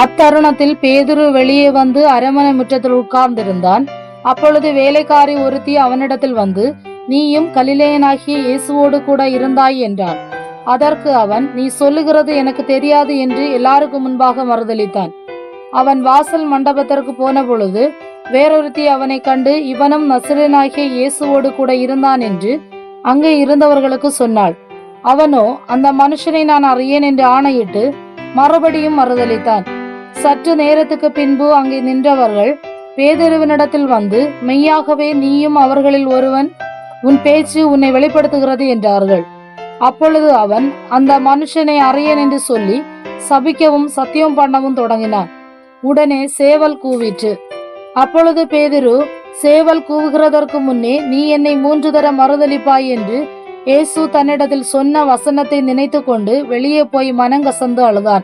அத்தருணத்தில் பேதுரு வெளியே வந்து அரண்மனை முற்றத்தில் உட்கார்ந்திருந்தான். அப்பொழுது வேலைக்காரி ஒருத்தி அவனிடத்தில் வந்து நீயும் கலிலேயனாகிய இயேசுவோடு கூட இருந்தாய் என்றான் அதற்கு அவன் நீ சொல்லுகிறது எனக்கு தெரியாது என்று எல்லாருக்கும் முன்பாக மறுதளித்தான் அவன் வாசல் மண்டபத்திற்கு போன பொழுது வேறொருத்தி அவனை கண்டு இவனும் நசிரனாகிய இயேசுவோடு கூட இருந்தான் என்று அங்கே இருந்தவர்களுக்கு சொன்னாள். அவனோ அந்த மனுஷனை நான் அறியேன் என்று ஆணையிட்டு மறுபடியும் மறுதளித்தான் சற்று நேரத்துக்கு பின்பு அங்கே நின்றவர்கள் பேதெருவினிடத்தில் வந்து மெய்யாகவே நீயும் அவர்களில் ஒருவன் உன் பேச்சு உன்னை வெளிப்படுத்துகிறது என்றார்கள். அப்பொழுது அவன் அந்த மனுஷனை அறியேன் என்று சொல்லி சபிக்கவும் சத்தியம் பண்ணவும் தொடங்கினான். உடனே சேவல் கூவிற்று அப்பொழுது பேதிரு சேவல் கூவுகிறதற்கு முன்னே நீ என்னை மூன்று தர மறுதளிப்பாய் என்று இயேசு தன்னிடத்தில் சொன்ன வசனத்தை நினைத்து கொண்டு வெளியே போய் மனங்கசந்து அழுதான்.